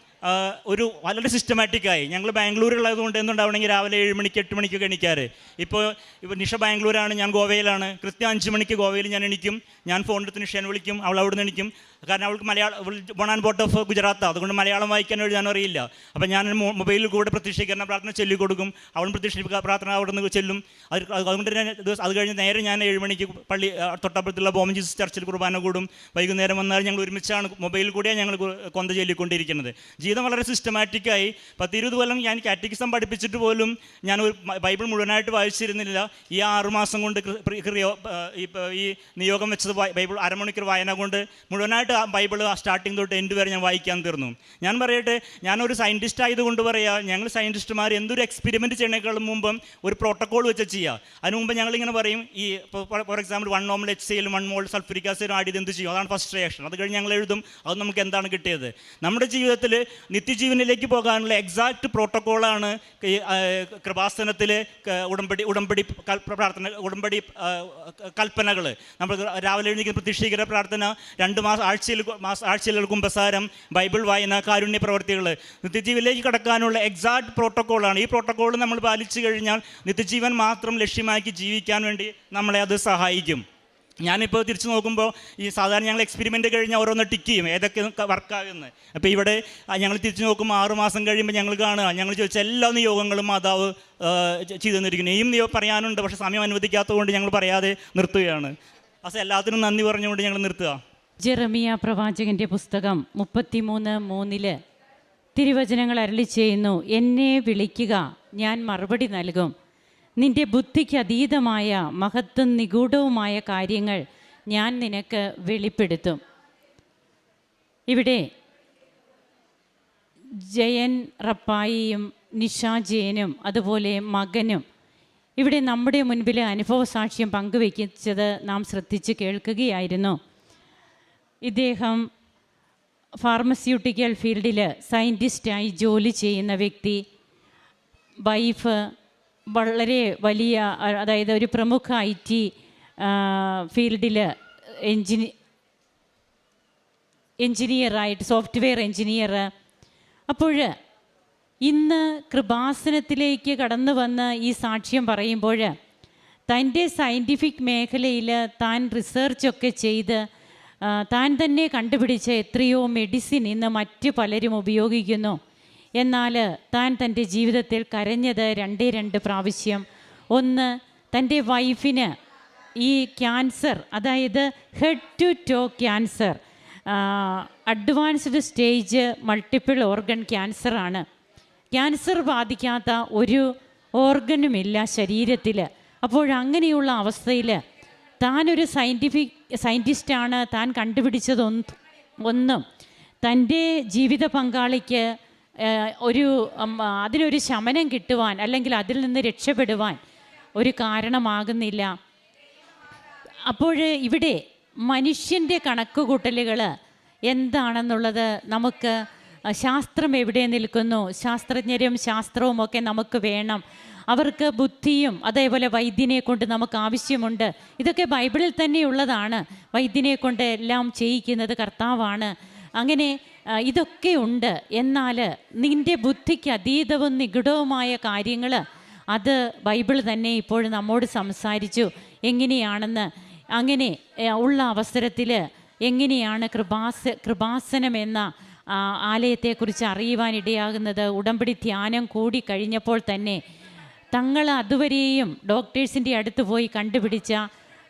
ഒരു വളരെ സിസ്റ്റമാറ്റിക്കായി ഞങ്ങൾ ബാംഗ്ലൂരുള്ളതുകൊണ്ട് എന്തുണ്ടാവണമെങ്കിൽ രാവിലെ ഏഴ് മണിക്ക് എട്ട് മണിക്കൊക്കെ എണിക്കാറ്. ഇപ്പോൾ ഇപ്പോൾ നിഷ ബാംഗ്ലൂരാണ് ഞാൻ ഗോവയിലാണ്. കൃത്യം അഞ്ച് മണിക്ക് ഗോവയിൽ ഞാൻ എണിക്കും. ഞാൻ ഫോണിൽ എടുത്ത് വിളിക്കും. അവൾ അവിടെ നിന്ന് എണിക്കും. കാരണം അവൾക്ക് Malayalam born and brought of Gujarat. അതുകൊണ്ട് മലയാളം വായിക്കാൻ എഴുതാൻ അറിയില്ല. അപ്പം ഞാൻ മൊബൈലിൽ കൂടെ പ്രത്യക്ഷീകരണ പ്രാർത്ഥന ചൊല്ലി കൊടുക്കും. അവളും പ്രത്യക്ഷ പ്രാർത്ഥന അവിടെ നിന്ന് ചെല്ലും. അത് അതുകൊണ്ട് തന്നെ ദിവസം അത് കഴിഞ്ഞ് നേരെ ഞാൻ ഏഴ് മണിക്ക് പള്ളി തൊട്ടപ്പുറത്തുള്ള ബോമൻ ജീസസ് ചർച്ചിൽ കുർബാന കൂടും. വൈകുന്നേരം വന്നാൽ ഞങ്ങൾ ഒരുമിച്ചാണ് മൊബൈലിൽ കൂടിയാണ് ഞങ്ങൾ കൊന്ത ചൊല്ലിക്കൊണ്ടിരിക്കുന്നത്. ജീവിതം വളരെ സിസ്റ്റമാറ്റിക്കായി പത്തിരുപത് കൊല്ലം ഞാൻ കാറ്റഗിസം പഠിപ്പിച്ചിട്ട് പോലും ഞാൻ ഒരു ബൈബിൾ മുഴുവനായിട്ട് വായിച്ചിരുന്നില്ല. ഈ ആറുമാസം കൊണ്ട് ഈ നിയോഗം വെച്ചത് ബൈബിൾ അരമണിക്കൂർ വായന കൊണ്ട് മുഴുവനായിട്ട് ആ ബൈബിൾ ആ സ്റ്റാർട്ടിങ് തൊട്ട് എൻഡ് വരെ ഞാൻ വായിക്കാൻ തീർന്നു. ഞാൻ പറയട്ടെ ഞാനൊരു സയന്റിസ്റ്റ് ആയതുകൊണ്ട് പറയാ ഞങ്ങൾ സയന്റിസ്റ്റുമാർ എന്തൊരു എക്സ്പെരിമെന്റ് ചെയ്യണേക്കാളും മുമ്പ് ഒരു പ്രോട്ടോകോൾ വെച്ച് ചെയ്യുക അതിന് മുമ്പ് ഞങ്ങളിങ്ങനെ പറയും ഈ for example one normal H C സിയിലും one mole sulphuric ആസിഡും ആഡ് ചെയ്ത് എന്ത് ചെയ്യും? അതാണ് ഫസ്റ്റ് റിയാക്ഷൻ അത് കഴിഞ്ഞ് ഞങ്ങൾ എഴുതും അത് നമുക്ക് എന്താണ് കിട്ടിയത്? നമ്മുടെ ജീവിതത്തിൽ നിത്യജീവനിലേക്ക് പോകാനുള്ള പ്രോട്ടോക്കോളാണ് ഈ കൃപാസനത്തിൽ ഉടമ്പടി ഉടമ്പടി പ്രാർത്ഥന ഉടമ്പടി കൽപ്പനകൾ നമ്മൾ രാവിലെ എഴുന്നേക്കുന്ന പ്രതീക്ഷിക്കുന്ന പ്രാർത്ഥന രണ്ട് മാസം ആഴ്ചയിൽ മാസം ആഴ്ചയിൽ കുമ്പസാരം ബൈബിൾ വായന കാരുണ്യ പ്രവർത്തികൾ നിത്യജീവിലേക്ക് കടക്കാനുള്ള എക്സാക്ട് പ്രോട്ടോക്കോളാണ്. ഈ പ്രോട്ടോക്കോൾ നമ്മൾ പാലിച്ചു കഴിഞ്ഞാൽ നിത്യജീവൻ മാത്രം ലക്ഷ്യമാക്കി ജീവിക്കാൻ വേണ്ടി നമ്മളെ അത് സഹായിക്കും. ഞാനിപ്പോൾ തിരിച്ചു നോക്കുമ്പോൾ ഈ സാധാരണ ഞങ്ങൾ എക്സ്പെരിമെന്റ് കഴിഞ്ഞാൽ ഓരോന്ന് ടിക്ക് ചെയ്യും ഏതൊക്കെ വർക്കാകുന്നത് അപ്പോൾ ഇവിടെ ഞങ്ങൾ തിരിച്ചു നോക്കുമ്പോൾ ആറ് മാസം കഴിയുമ്പോൾ ഞങ്ങൾ കാണുക. ഞങ്ങൾ ചോദിച്ച എല്ലാ നിയോഗങ്ങളും മാതാവ് ചെയ്തു തന്നിരിക്കുന്നു. ഇനിയും നിയോഗം പറയാനുണ്ട് പക്ഷേ സമയം അനുവദിക്കാത്തതുകൊണ്ട് ഞങ്ങൾ പറയാതെ നിർത്തുകയാണ്. അസ എല്ലാത്തിനും നന്ദി പറഞ്ഞുകൊണ്ട് ഞങ്ങൾ നിർത്തുക. ജെറമിയ പ്രവാചകന്റെ പുസ്തകം മുപ്പത്തിമൂന്ന് മൂന്നിൽ. തിരുവചനങ്ങൾ അരളി ചെയ്യുന്നു എന്നെ വിളിക്കുക ഞാൻ മറുപടി നൽകും. നിന്റെ ബുദ്ധിക്ക് അതീതമായ മഹത്വം നിഗൂഢവുമായ കാര്യങ്ങൾ ഞാൻ നിനക്ക് വെളിപ്പെടുത്തും. ഇവിടെ ജയൻ റപ്പായിയും നിഷ ജയനും അതുപോലെ മകനും ഇവിടെ നമ്മുടെ മുൻപിൽ അനുഭവ സാക്ഷ്യം പങ്കുവയ്ക്കിച്ചത് നാം ശ്രദ്ധിച്ച് കേൾക്കുകയായിരുന്നു. ഇദ്ദേഹം ഫാർമസ്യൂട്ടിക്കൽ ഫീൽഡിൽ സയന്റിസ്റ്റായി ജോലി ചെയ്യുന്ന വ്യക്തി. വൈഫ് വളരെ വലിയ അതായത് ഒരു പ്രമുഖ ഐ ടി ഫീൽഡിൽ എൻജിനി എൻജിനീയറായിട്ട് സോഫ്റ്റ്വെയർ എൻജിനീയർ അപ്പോൾ ഇന്ന് കൃപാസനത്തിലേക്ക് കടന്നു വന്ന് ഈ സാക്ഷ്യം പറയുമ്പോൾ തന്റെ സയന്റിഫിക് മേഖലയിൽ താൻ റിസർച്ചൊക്കെ ചെയ്ത് താൻ തന്നെ കണ്ടുപിടിച്ച എത്രയോ മെഡിസിൻ ഇന്ന് മറ്റ് പലരും ഉപയോഗിക്കുന്നു. എന്നാൽ താൻ തന്റെ ജീവിതത്തിൽ കരഞ്ഞത് രണ്ടേ രണ്ട് പ്രാവശ്യം. ഒന്ന് തന്റെ വൈഫിന് ഈ ക്യാൻസർ അതായത് head to toe cancer advanced stage multiple organ ക്യാൻസറാണ് cancer ബാധിക്കാത്ത ഒരു ഓർഗനുമില്ല ശരീരത്തിൽ അപ്പോഴങ്ങനെയുള്ള അവസ്ഥയിൽ താനൊരു സയന്റിഫിക് സയന്റിസ്റ്റാണ് താൻ കണ്ടുപിടിച്ചതൊന്നും ഒന്നും. തന്റെ ജീവിത പങ്കാളിക്ക് ഒരു അതിനൊരു ശമനം കിട്ടുവാൻ അല്ലെങ്കിൽ അതിൽ നിന്ന് രക്ഷപ്പെടുവാൻ ഒരു കാരണമാകുന്നില്ല. അപ്പോൾ ഇവിടെ മനുഷ്യന്റെ കണക്കുകൂട്ടലുകൾ എന്താണെന്നുള്ളത് നമുക്ക് ശാസ്ത്രം എവിടെ നിൽക്കുന്നു? ശാസ്ത്രജ്ഞരും ശാസ്ത്രവും ഒക്കെ നമുക്ക് വേണം. അവർക്ക് ബുദ്ധിയും അതേപോലെ വൈദ്യനെ കൊണ്ട് നമുക്ക് ആവശ്യമുണ്ട്. ഇതൊക്കെ ബൈബിളിൽ തന്നെയുള്ളതാണ് വൈദ്യനെ കൊണ്ട് എല്ലാം ചെയ്യിക്കുന്നത് കർത്താവാണ്. അങ്ങനെ ഇതൊക്കെ ഉണ്ട്. എന്നാൽ നിന്റെ ബുദ്ധിക്ക് അതീതവും നിഗൂഢവുമായ കാര്യങ്ങൾ അത് ബൈബിൾ തന്നെ ഇപ്പോൾ നമ്മോട് സംസാരിച്ചു. എങ്ങനെയാണെന്ന് അങ്ങനെ ഉള്ള അവസരത്തിൽ എങ്ങനെയാണ് കൃപാസ കൃപാസനം എന്ന ആലയത്തെക്കുറിച്ച് അറിയുവാനിടയാകുന്നത്? ഉടമ്പടി ധ്യാനം കൂടി കഴിഞ്ഞപ്പോൾ തന്നെ തങ്ങൾ അതുവരെയും ഡോക്ടേഴ്സിന്റെ അടുത്ത് പോയി കണ്ടുപിടിച്ച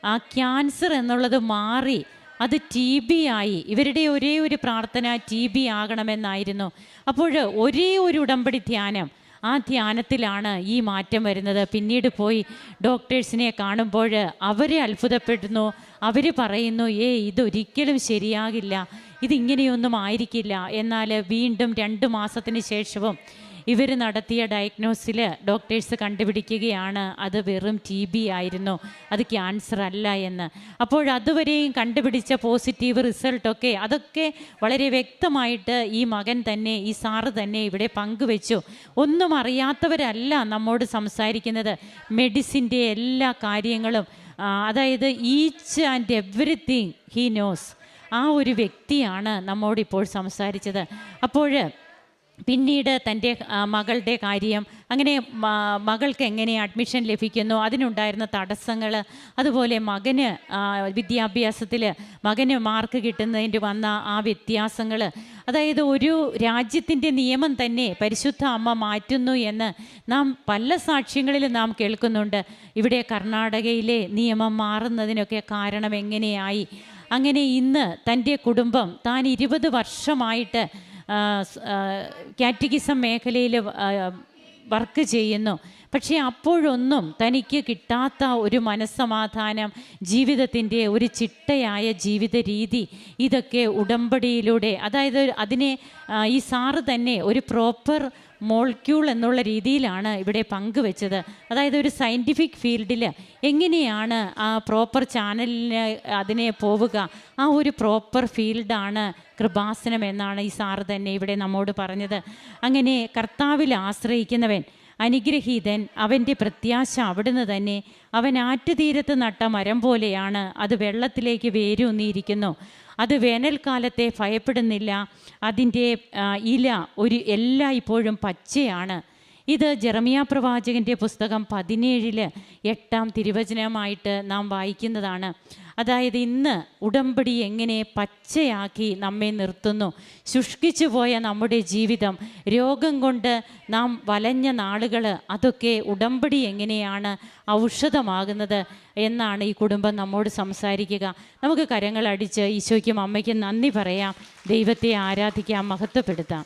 ആ ക്യാൻസർ എന്നുള്ളത് മാറി അത് ടി ബി ആയി. ഇവരുടെ ഒരേ ഒരു പ്രാർത്ഥന ടി ബി ആകണമെന്നായിരുന്നു. അപ്പോൾ ഒരേ ഒരു ഉടമ്പടി ധ്യാനം ആ ധ്യാനത്തിലാണ് ഈ മാറ്റം വരുന്നത്. പിന്നീട് പോയി ഡോക്ടേഴ്സിനെ കാണുമ്പോൾ അവരെ അത്ഭുതപ്പെടുന്നു. അവർ പറയുന്നു ഏ ഇതൊരിക്കലും ശരിയാകില്ല. ഇതിങ്ങനെയൊന്നും ആയിരിക്കില്ല. എന്നാൽ വീണ്ടും രണ്ട് മാസത്തിന് ശേഷവും ഇവർ നടത്തിയ ഡയഗ്നോസിൽ ഡോക്ടേഴ്സ് കണ്ടുപിടിക്കുകയാണ്. അത് വെറും ടി ബി ആയിരുന്നു. അത് ക്യാൻസർ അല്ല എന്ന്. അപ്പോൾ അതുവരെയും കണ്ടുപിടിച്ച പോസിറ്റീവ് റിസൾട്ടൊക്കെ അതൊക്കെ വളരെ വ്യക്തമായിട്ട് ഈ മകൻ തന്നെ ഈ സാറ് തന്നെ ഇവിടെ പങ്കുവെച്ചു. ഒന്നും അറിയാത്തവരല്ല നമ്മോട് സംസാരിക്കുന്നത്. മെഡിസിന്റെ എല്ലാ കാര്യങ്ങളും അതായത് each and everything he knows ആ ഒരു വ്യക്തിയാണ് നമ്മോടിപ്പോൾ സംസാരിച്ചത്. അപ്പോൾ പിന്നീട് തന്റെ മകളുടെ കാര്യം അങ്ങനെ മകൾക്ക് എങ്ങനെ അഡ്മിഷൻ ലഭിക്കുന്നു അതിനുണ്ടായിരുന്ന തടസ്സങ്ങൾ അതുപോലെ മകന് വിദ്യാഭ്യാസത്തിൽ മകന് മാർക്ക് കിട്ടുന്നതിന്റെ വന്ന ആ വ്യത്യാസങ്ങൾ അതായത് ഒരു രാജ്യത്തിന്റെ നിയമം തന്നെ പരിശുദ്ധ അമ്മ മാറ്റുന്നു എന്ന് നാം പല സാക്ഷ്യങ്ങളിൽ നാം കേൾക്കുന്നുണ്ട്. ഇവിടെ കർണാടകയിലെ നിയമം മാറുന്നതിനൊക്കെ കാരണം എങ്ങനെയായി? അങ്ങനെ ഇന്ന് തന്റെ കുടുംബം താൻ ഇരുപത് വർഷമായിട്ട് കാറ്റഗിസം മേഖലയിൽ വർക്ക് ചെയ്യുന്നു. പക്ഷേ അപ്പോഴൊന്നും തനിക്ക് കിട്ടാത്ത ഒരു മനസ്സമാധാനം ജീവിതത്തിന്റെ ഒരു ചിട്ടയായ ജീവിത രീതി ഇതൊക്കെ ഉടമ്പടിയിലൂടെ അതായത് അതിനെ ഈ സാറ് തന്നെ ഒരു പ്രോപ്പർ മോൾക്യൂൾ എന്നുള്ള രീതിയിലാണ് ഇവിടെ പങ്കുവെച്ചത്. അതായത് ഒരു സയന്റിഫിക് ഫീൽഡിൽ എങ്ങനെയാണ് ആ പ്രോപ്പർ ചാനലിന് അതിനെ പോവുക ആ ഒരു പ്രോപ്പർ ഫീൽഡാണ് കൃപാസനം എന്നാണ് ഈ സാറ് തന്നെ ഇവിടെ നമ്മോട് പറഞ്ഞത്. അങ്ങനെ കർത്താവിൽ ആശ്രയിക്കുന്നവൻ അനുഗ്രഹീതൻ അവന്റെ പ്രത്യാശ അവിടുന്ന് തന്നെ അവൻ ആറ്റുതീരത്ത് നട്ട മരം പോലെയാണ് അത് വെള്ളത്തിലേക്ക് വേരൂന്നിയിരിക്കുന്നു. അത് വേനൽക്കാലത്തെ ഭയപ്പെടുന്നില്ല. അതിന്റെ ഇല ഒരു എല്ലായ്പ്പോഴും പച്ചയാണ്. ഇത് ജെറമിയ പ്രവാചകന്റെ പുസ്തകം പതിനേഴിൽ എട്ടാം തിരുവചനമായിട്ട് നാം വായിക്കുന്നതാണ്. അതായത് ഇന്ന് ഉടമ്പടി എങ്ങനെ പച്ചയാക്കി നമ്മെ നിർത്തുന്നു. ശുഷ്കിച്ചു പോയ നമ്മുടെ ജീവിതം രോഗം കൊണ്ട് നാം വലഞ്ഞ നാളുകൾ അതൊക്കെ ഉടമ്പടി എങ്ങനെയാണ് ഔഷധമാകുന്നത് എന്നാണ് ഈ കുടുംബം നമ്മോട് സംസാരിക്കുക. നമുക്ക് കരങ്ങളടിച്ച് ഈശോയ്ക്കും അമ്മയ്ക്കും നന്ദി പറയാം. ദൈവത്തെ ആരാധിക്കാം മഹത്വപ്പെടുത്താം.